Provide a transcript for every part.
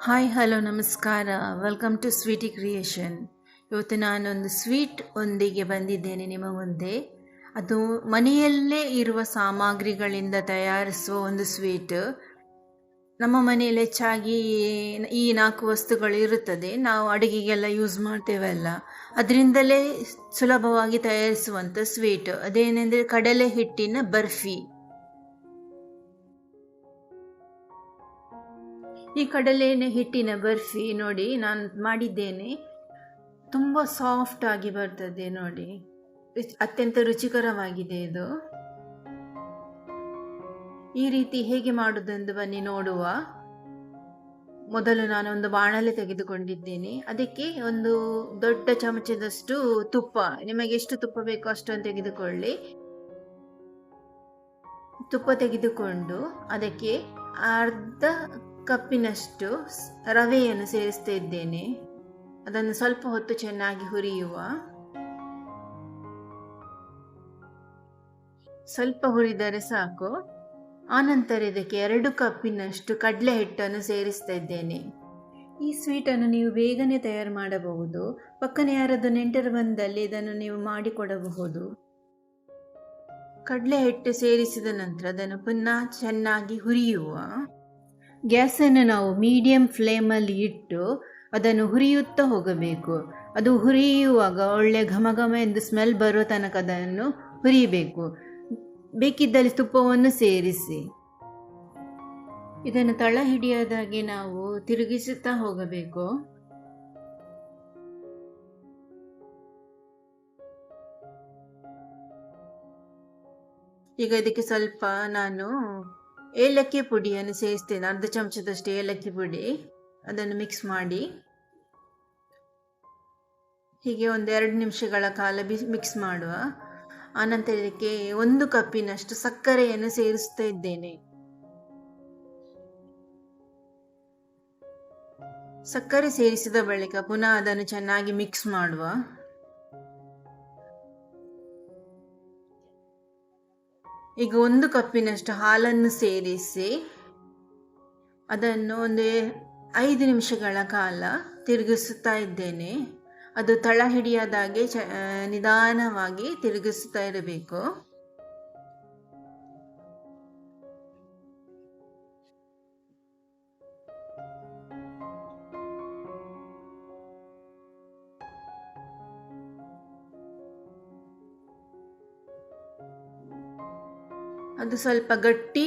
Hi, hello, ನಮಸ್ಕಾರ. Welcome to sweety creation ಇವತ್ತು ನಾನೊಂದು ಸ್ವೀಟ್ ಒಂದಿಗೆ ಬಂದಿದ್ದೇನೆ ನಿಮ್ಮ ಮುಂದೆ. ಅದು ಮನೆಯಲ್ಲೇ ಇರುವ ಸಾಮಗ್ರಿಗಳಿಂದ ತಯಾರಿಸುವ ಒಂದು ಸ್ವೀಟ್. ನಮ್ಮ ಮನೆಯಲ್ಲಿ ಹೆಚ್ಚಾಗಿ ಈ ನಾಲ್ಕು ವಸ್ತುಗಳು ಇರುತ್ತದೆ. ನಾವು ಅಡುಗೆಗೆಲ್ಲ ಯೂಸ್ ಮಾಡ್ತೇವಲ್ಲ. ಅದರಿಂದಲೇ ಸುಲಭವಾಗಿ ತಯಾರಿಸುವಂಥ ಸ್ವೀಟ್. ಅದೇನೆಂದರೆ ಕಡಲೆ ಹಿಟ್ಟಿನ ಬರ್ಫಿ. ಈ ಕಡಲೆ ಹಿಟ್ಟಿನ ಬರ್ಫಿ ನೋಡಿ ನಾನು ಮಾಡಿದ್ದೇನೆ. ತುಂಬ ಸಾಫ್ಟ್ ಆಗಿ ಬರ್ತದೆ ನೋಡಿ. ಅತ್ಯಂತ ರುಚಿಕರವಾಗಿದೆ ಇದು. ಈ ರೀತಿ ಹೇಗೆ ಮಾಡುವುದೆಂದು ಬನ್ನಿ ನೋಡುವ. ಮೊದಲು ನಾನು ಒಂದು ಬಾಣಲೆ ತೆಗೆದುಕೊಂಡಿದ್ದೇನೆ. ಅದಕ್ಕೆ ಒಂದು ದೊಡ್ಡ ಚಮಚದಷ್ಟು ತುಪ್ಪ. ನಿಮಗೆ ಎಷ್ಟು ತುಪ್ಪ ಬೇಕೋ ಅಷ್ಟನ್ನು ತೆಗೆದುಕೊಳ್ಳಿ. ತುಪ್ಪ ತೆಗೆದುಕೊಂಡು ಅದಕ್ಕೆ ಅರ್ಧ ಕಪ್ಪಿನಷ್ಟು ರವೆಯನ್ನು ಸೇರಿಸ್ತಾ ಇದ್ದೇನೆ. ಅದನ್ನು ಸ್ವಲ್ಪ ಹೊತ್ತು ಚೆನ್ನಾಗಿ ಹುರಿಯುವ. ಸ್ವಲ್ಪ ಹುರಿದರೆ ಸಾಕು. ಆನಂತರ ಇದಕ್ಕೆ ಎರಡು ಕಪ್ಪಿನಷ್ಟು ಕಡಲೆ ಹಿಟ್ಟನ್ನು ಸೇರಿಸ್ತಾ ಇದ್ದೇನೆ. ಈ ಸ್ವೀಟನ್ನು ನೀವು ಬೇಗನೆ ತಯಾರು ಮಾಡಬಹುದು. ಪಕ್ಕನೆ ಯಾರದ್ದು ನೆಂಟರು ಬಂದಲ್ಲಿ ಇದನ್ನು ನೀವು ಮಾಡಿಕೊಡಬಹುದು. ಕಡಲೆ ಹಿಟ್ಟು ಸೇರಿಸಿದ ನಂತರ ಅದನ್ನು ಪುನಃ ಚೆನ್ನಾಗಿ ಹುರಿಯುವ. ಗ್ಯಾಸನ್ನು ನಾವು ಮೀಡಿಯಂ ಫ್ಲೇಮಲ್ಲಿ ಇಟ್ಟು ಅದನ್ನು ಹುರಿಯುತ್ತಾ ಹೋಗಬೇಕು. ಅದು ಹುರಿಯುವಾಗ ಒಳ್ಳೆ ಘಮ ಘಮ ಎಂದು ಸ್ಮೆಲ್ ಬರೋ ತನಕ ಅದನ್ನು ಹುರಿಯಬೇಕು ಬೇಕಿದ್ದಲ್ಲಿ ತುಪ್ಪವನ್ನು ಸೇರಿಸಿ. ಇದನ್ನು ತಳ ಹಿಡಿಯೋದಾಗಿ ನಾವು ತಿರುಗಿಸುತ್ತಾ ಹೋಗಬೇಕು. ಈಗ ಇದಕ್ಕೆ ಸ್ವಲ್ಪ ನಾನು ಏಲಕ್ಕಿ ಪುಡಿಯನ್ನು ಸೇರಿಸ್ತೇನೆ. ಅರ್ಧ ಚಮಚದಷ್ಟು ಏಲಕ್ಕಿ ಪುಡಿ. ಅದನ್ನು ಮಿಕ್ಸ್ ಮಾಡಿ. ಹೀಗೆ ಒಂದು ಎರಡು ನಿಮಿಷಗಳ ಕಾಲ ಬಿ ಮಿಕ್ಸ್ ಮಾಡುವ. ಆನಂತರ ಇದಕ್ಕೆ ಒಂದು ಕಪ್ಪಿನಷ್ಟು ಸಕ್ಕರೆಯನ್ನು ಸೇರಿಸ್ತಾ ಇದ್ದೇನೆ. ಸಕ್ಕರೆ ಸೇರಿಸಿದ ಬಳಿಕ ಪುನಃ ಅದನ್ನು ಚೆನ್ನಾಗಿ ಮಿಕ್ಸ್ ಮಾಡುವ. ಈಗ ಒಂದು ಕಪ್ಪಿನಷ್ಟು ಹಾಲನ್ನು ಸೇರಿಸಿ ಅದನ್ನು ಒಂದು ಐದು ನಿಮಿಷಗಳ ಕಾಲ ತಿರುಗಿಸುತ್ತಾ ಇದ್ದೇನೆ. ಅದು ತಳ ಹಿಡಿಯದಾಗೆ ಚ ನಿಧಾನವಾಗಿ ತಿರುಗಿಸ್ತಾ ಇರಬೇಕು. ಅದು ಸ್ವಲ್ಪ ಗಟ್ಟಿ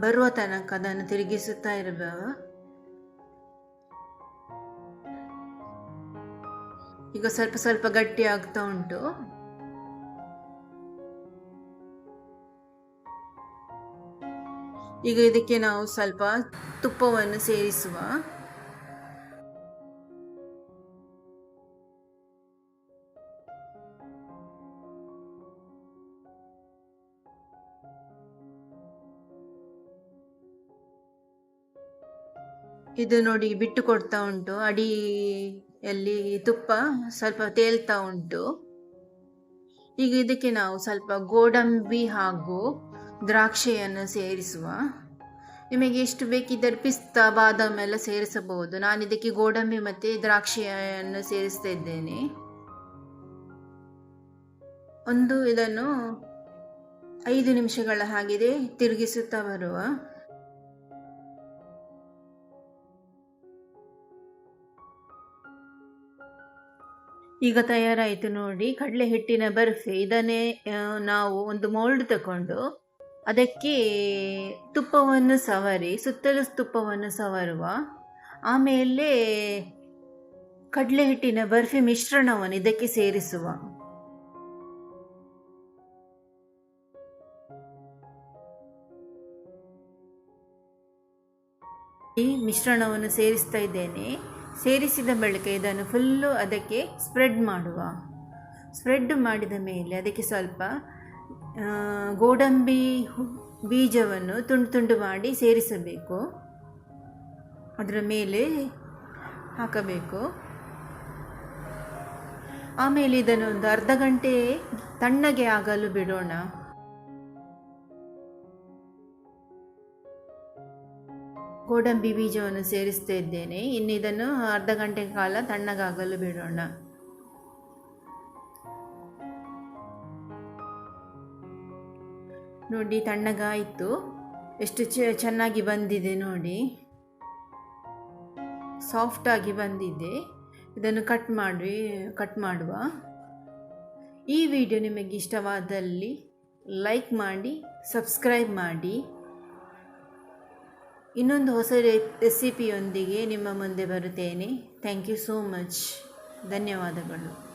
ಬರುವ ತನಕ ಅದನ್ನು ತಿರುಗಿಸುತ್ತಾ ಇರಬೇಕು ಈಗ ಸ್ವಲ್ಪ ಸ್ವಲ್ಪ ಗಟ್ಟಿ ಆಗ್ತಾ ಉಂಟು. ಈಗ ಇದಕ್ಕೆ ನಾವು ಸ್ವಲ್ಪ ತುಪ್ಪವನ್ನು ಸೇರಿಸುವ. ಇದು ನೋಡಿ ಬಿಟ್ಟು ಕೊಡ್ತಾ ಉಂಟು. ಅಡಿಯಲ್ಲಿ ತುಪ್ಪ ಸ್ವಲ್ಪ ತೇಲ್ತಾ ಉಂಟು. ಈಗ ಇದಕ್ಕೆ ನಾವು ಸ್ವಲ್ಪ ಗೋಡಂಬಿ ಹಾಗೂ ದ್ರಾಕ್ಷಿಯನ್ನು ಸೇರಿಸುವ. ನಿಮಗೆ ಎಷ್ಟು ಬೇಕಿದ್ದರೆ ಪಿಸ್ತಾ, ಬಾದಾಮಿ ಎಲ್ಲ ಸೇರಿಸಬಹುದು. ನಾನು ಇದಕ್ಕೆ ಗೋಡಂಬಿ ಮತ್ತು ದ್ರಾಕ್ಷಿಯನ್ನು ಸೇರಿಸ್ತಾ ಇದ್ದೇನೆ. ಒಂದು ಇದನ್ನು ಐದು ನಿಮಿಷಗಳ ಹಾಗಿದೆ ತಿರುಗಿಸುತ್ತಾ ಬರುವ. ಈಗ ತಯಾರಾಯಿತು ನೋಡಿ ಕಡಲೆ ಹಿಟ್ಟಿನ ಬರ್ಫಿ. ಇದನ್ನೇ ನಾವು ಒಂದು ಮೋಲ್ಡ್ ತಗೊಂಡು ಅದಕ್ಕೆ ತುಪ್ಪವನ್ನು ಸವರಿ, ಸುತ್ತಲೂ ತುಪ್ಪವನ್ನು ಸವರುವ. ಆಮೇಲೆ ಕಡಲೆ ಹಿಟ್ಟಿನ ಬರ್ಫಿ ಮಿಶ್ರಣವನ್ನು ಇದಕ್ಕೆ ಸೇರಿಸುವ. ಈ ಮಿಶ್ರಣವನ್ನು ಸೇರಿಸ್ತಾ ಇದ್ದೇನೆ. ಸೇರಿಸಿದ ಬಳಿಕ ಇದನ್ನು ಫುಲ್ಲು ಅದಕ್ಕೆ ಸ್ಪ್ರೆಡ್ ಮಾಡುವ. ಸ್ಪ್ರೆಡ್ ಮಾಡಿದ ಮೇಲೆ ಅದಕ್ಕೆ ಸ್ವಲ್ಪ ಗೋಡಂಬಿ ಬೀಜವನ್ನು ತುಂಡು ತುಂಡು ಮಾಡಿ ಸೇರಿಸಬೇಕು. ಅದರ ಮೇಲೆ ಹಾಕಬೇಕು. ಆಮೇಲೆ ಇದನ್ನು ಒಂದು ಅರ್ಧ ಗಂಟೆ ತಣ್ಣಗೆ ಆಗಲು ಬಿಡೋಣ. ಗೋಡಂಬಿ ಬೀಜವನ್ನು ಸೇರಿಸ್ತಾ ಇದ್ದೇನೆ. ಇನ್ನು ಇದನ್ನು ಅರ್ಧ ಗಂಟೆ ಕಾಲ ತಣ್ಣಗಾಗಲು ಬಿಡೋಣ. ನೋಡಿ, ತಣ್ಣಗಾಯಿತು. ಎಷ್ಟು ಚೆನ್ನಾಗಿ ಬಂದಿದೆ ನೋಡಿ. ಸಾಫ್ಟಾಗಿ ಬಂದಿದೆ. ಇದನ್ನು ಕಟ್ ಮಾಡಿ ಕಟ್ ಮಾಡುವ. ಈ ವಿಡಿಯೋ ನಿಮಗೆ ಇಷ್ಟವಾದಲ್ಲಿ ಲೈಕ್ ಮಾಡಿ, ಸಬ್ಸ್ಕ್ರೈಬ್ ಮಾಡಿ. ಇನ್ನೊಂದು ಹೊಸ ರೆಸಿಪಿಯೊಂದಿಗೆ ನಿಮ್ಮ ಮುಂದೆ ಬರುತ್ತೇನೆ. ಥ್ಯಾಂಕ್ ಯು ಸೋ ಮಚ್ ಧನ್ಯವಾದಗಳು.